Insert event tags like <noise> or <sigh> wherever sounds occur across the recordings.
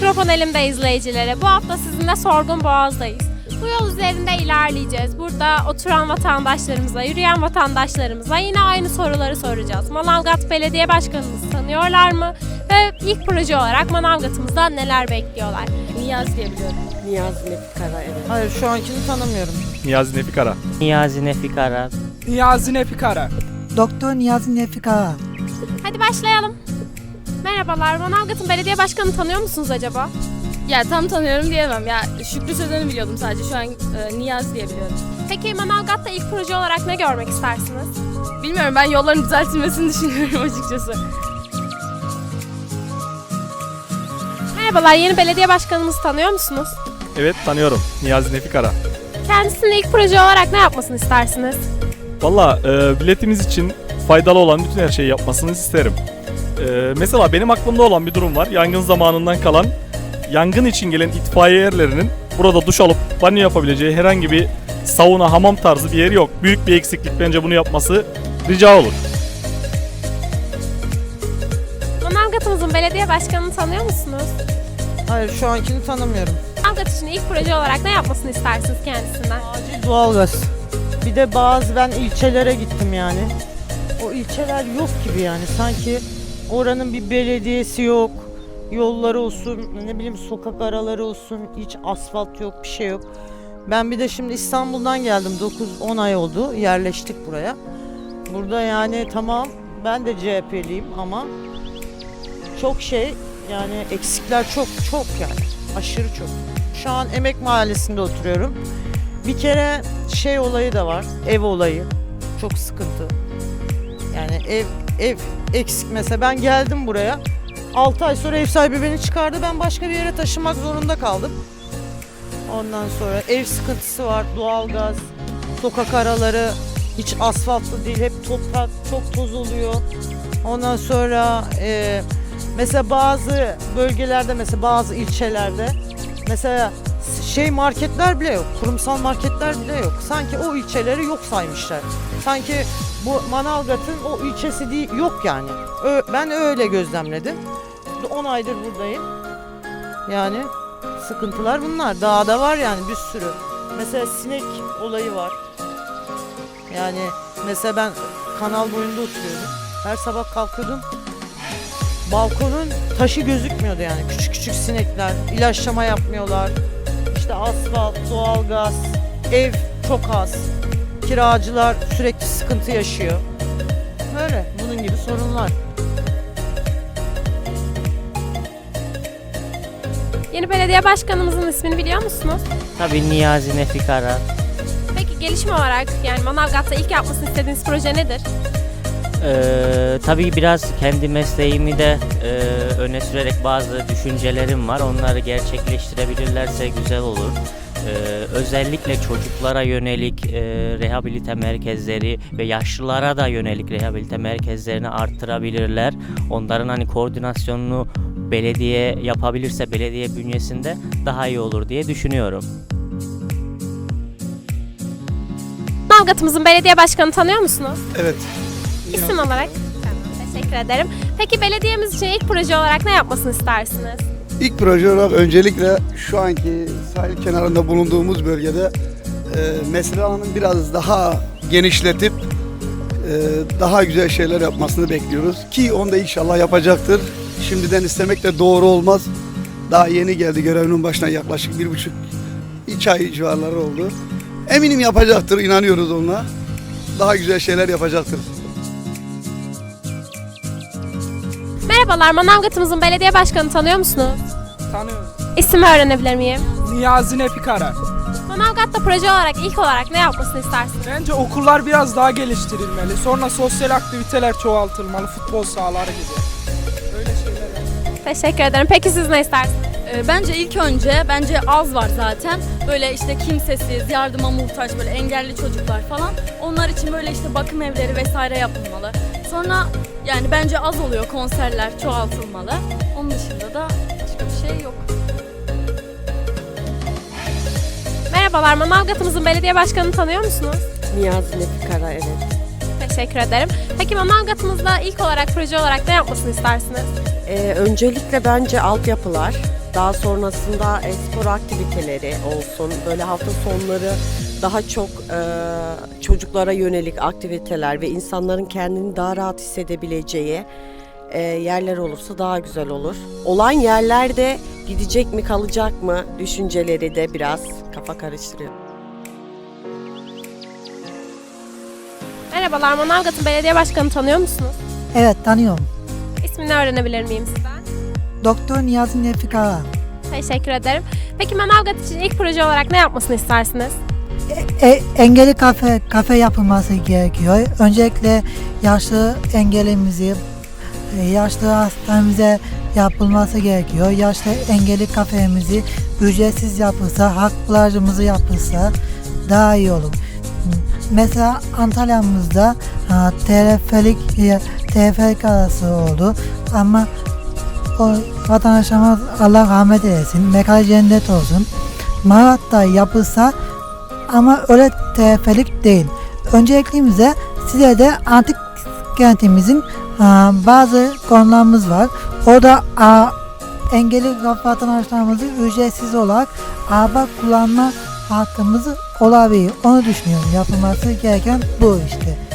mikrofon elimde izleyicilere. Bu hafta sizinle Sorgun Boğaz'dayız. Bu yol üzerinde ilerleyeceğiz. Burada oturan vatandaşlarımıza, yürüyen vatandaşlarımıza yine aynı soruları soracağız. Manavgat Belediye Başkanımızı tanıyorlar mı? Ve ilk proje olarak Manavgat'ımızdan neler bekliyorlar? Niyaz diye biliyorum. Niyaz Nefik Kara evet. Hayır şu ankini tanımıyorum. Niyazi Nefik Ara. Niyazi Nefik Arar. Niyazi Nepikara. Doktor Niyazi Nefika. Hadi başlayalım. Merhabalar, Manavgat'ın belediye başkanını tanıyor musunuz acaba? Ya tam tanıyorum diyemem ya. Şükrü Sözen'i biliyordum sadece. Şu an e, Niyaz diye biliyorum. Peki Manavgat'ta ilk proje olarak ne görmek istersiniz? Bilmiyorum ben yolların düzeltilmesini <laughs> düşünüyorum açıkçası. Merhabalar, yeni belediye başkanımızı tanıyor musunuz? Evet tanıyorum. Niyazi Nefik Ara. Kendisinin ilk proje olarak ne yapmasını istersiniz? Valla e, biletimiz için faydalı olan bütün her şeyi yapmasını isterim. E, mesela benim aklımda olan bir durum var. Yangın zamanından kalan yangın için gelen itfaiye erlerinin burada duş alıp banyo yapabileceği herhangi bir sauna, hamam tarzı bir yeri yok. Büyük bir eksiklik bence bunu yapması rica olur. Manavgat'ımızın belediye başkanını tanıyor musunuz? Hayır şu ankini tanımıyorum. Manavgat için ilk proje olarak ne yapmasını istersiniz kendisinden? Acil doğalgaz. Bir de bazı ben ilçelere gittim yani. O ilçeler yok gibi yani. Sanki oranın bir belediyesi yok. Yolları olsun, ne bileyim sokak araları olsun. Hiç asfalt yok, bir şey yok. Ben bir de şimdi İstanbul'dan geldim. 9-10 ay oldu. Yerleştik buraya. Burada yani tamam ben de CHP'liyim ama çok şey yani eksikler çok çok yani. Aşırı çok. Şu an Emek Mahallesi'nde oturuyorum. Bir kere şey olayı da var. Ev olayı. Çok sıkıntı. Yani ev ev eksik mesela ben geldim buraya. 6 ay sonra ev sahibi beni çıkardı. Ben başka bir yere taşınmak zorunda kaldım. Ondan sonra ev sıkıntısı var. Doğalgaz, sokak araları hiç asfaltlı değil. Hep toprak, çok toz oluyor. Ondan sonra e, mesela bazı bölgelerde mesela bazı ilçelerde mesela şey marketler bile yok. Kurumsal marketler bile yok. Sanki o ilçeleri yok saymışlar. Sanki bu Manavgat'ın o ilçesi değil, yok yani. Ö- ben öyle gözlemledim. 10 aydır buradayım. Yani sıkıntılar bunlar. Dağda var yani bir sürü. Mesela sinek olayı var. Yani mesela ben kanal boyunda oturuyordum. Her sabah kalkıyordum. Balkonun taşı gözükmüyordu yani. Küçük küçük sinekler. ilaçlama yapmıyorlar. İşte asfalt, doğalgaz, ev çok az. Kiracılar sürekli sıkıntı yaşıyor. Böyle bunun gibi sorunlar. Yeni belediye başkanımızın ismini biliyor musunuz? Tabii Niyazi Nefik Arar. Peki gelişme olarak yani Manavgat'ta ilk yapmasını istediğiniz proje nedir? Ee, tabii biraz kendi mesleğimi de e, öne sürerek bazı düşüncelerim var. Onları gerçekleştirebilirlerse güzel olur. Ee, özellikle çocuklara yönelik e, rehabilite merkezleri ve yaşlılara da yönelik rehabilite merkezlerini arttırabilirler. Onların hani koordinasyonunu belediye yapabilirse belediye bünyesinde daha iyi olur diye düşünüyorum. Manavgat'ımızın belediye başkanını tanıyor musunuz? Evet. İsim olarak? Tamam, teşekkür ederim. Peki belediyemiz için ilk proje olarak ne yapmasını istersiniz? İlk proje olarak öncelikle şu anki sahil kenarında bulunduğumuz bölgede e, mesire alanını biraz daha genişletip e, daha güzel şeyler yapmasını bekliyoruz. Ki onu da inşallah yapacaktır. Şimdiden istemek de doğru olmaz. Daha yeni geldi görevinin başına yaklaşık bir buçuk, iki ay civarları oldu. Eminim yapacaktır, inanıyoruz ona. Daha güzel şeyler yapacaktır. Merhabalar, Manavgat'ımızın belediye başkanını tanıyor musunuz? Tanıyorum. İsmi öğrenebilir miyim? Niyazi Nepikara. Manavgat'ta proje olarak ilk olarak ne yapmasını istersiniz? Bence okullar biraz daha geliştirilmeli. Sonra sosyal aktiviteler çoğaltılmalı. Futbol sahaları gibi. Öyle şeyler. Teşekkür ederim. Peki siz ne istersiniz? Ee, Bence ilk önce bence az var zaten. Böyle işte kimsesiz, yardıma muhtaç böyle engelli çocuklar falan. Onlar için böyle işte bakım evleri vesaire yapılmalı. Sonra yani bence az oluyor konserler çoğaltılmalı. Onun dışında da başka bir şey yok. Merhabalar, Manavgat'ımızın belediye başkanını tanıyor musunuz? Niyaz Nefik Kara evet. Teşekkür ederim. Peki Manavgat'ımızda ilk olarak proje olarak ne yapmasını istersiniz? Ee, öncelikle bence altyapılar Daha sonrasında e, spor aktiviteleri olsun. Böyle hafta sonları daha çok e, çocuklara yönelik aktiviteler ve insanların kendini daha rahat hissedebileceği e, yerler olursa daha güzel olur. Olan yerlerde gidecek mi kalacak mı düşünceleri de biraz kafa karıştırıyor. Merhabalar, Manavgat'ın belediye başkanı tanıyor musunuz? Evet tanıyorum. İsmini öğrenebilir miyim sizden? Doktor Niyazi Nefik Ağa. Teşekkür ederim. Peki Manavgat için ilk proje olarak ne yapmasını istersiniz? E, engelli kafe kafe yapılması gerekiyor. Öncelikle yaşlı engelimizi e, yaşlı hastanemize yapılması gerekiyor. Yaşlı engelli kafemizi ücretsiz yapılsa, haklarımızı yapılsa daha iyi olur. Mesela Antalya'mızda teleferik e, teleferik arası oldu ama o vatandaşlarımız Allah rahmet eylesin, mekan cennet olsun. Malat'ta yapılsa ama öyle teleferik değil. Öncelikimize size de antik kentimizin aa, bazı konularımız var. O da aa, engelli vatandaşlarımızı ücretsiz olarak araba kullanma hakkımız olabilir. Onu düşünüyorum. Yapılması gereken bu işte.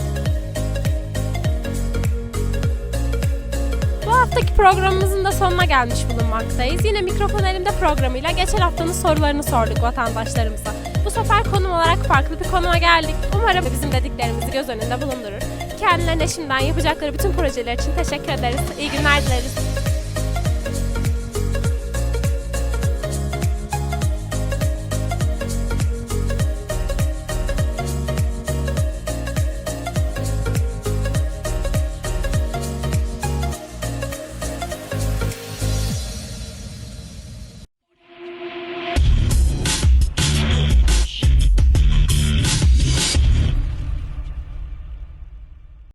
Haftaki programımızın da sonuna gelmiş bulunmaktayız. Yine mikrofon elimde programıyla geçen haftanın sorularını sorduk vatandaşlarımıza. Bu sefer konum olarak farklı bir konuma geldik. Umarım bizim dediklerimizi göz önünde bulundurur. Kendilerine şimdiden yapacakları bütün projeler için teşekkür ederiz. İyi günler dileriz.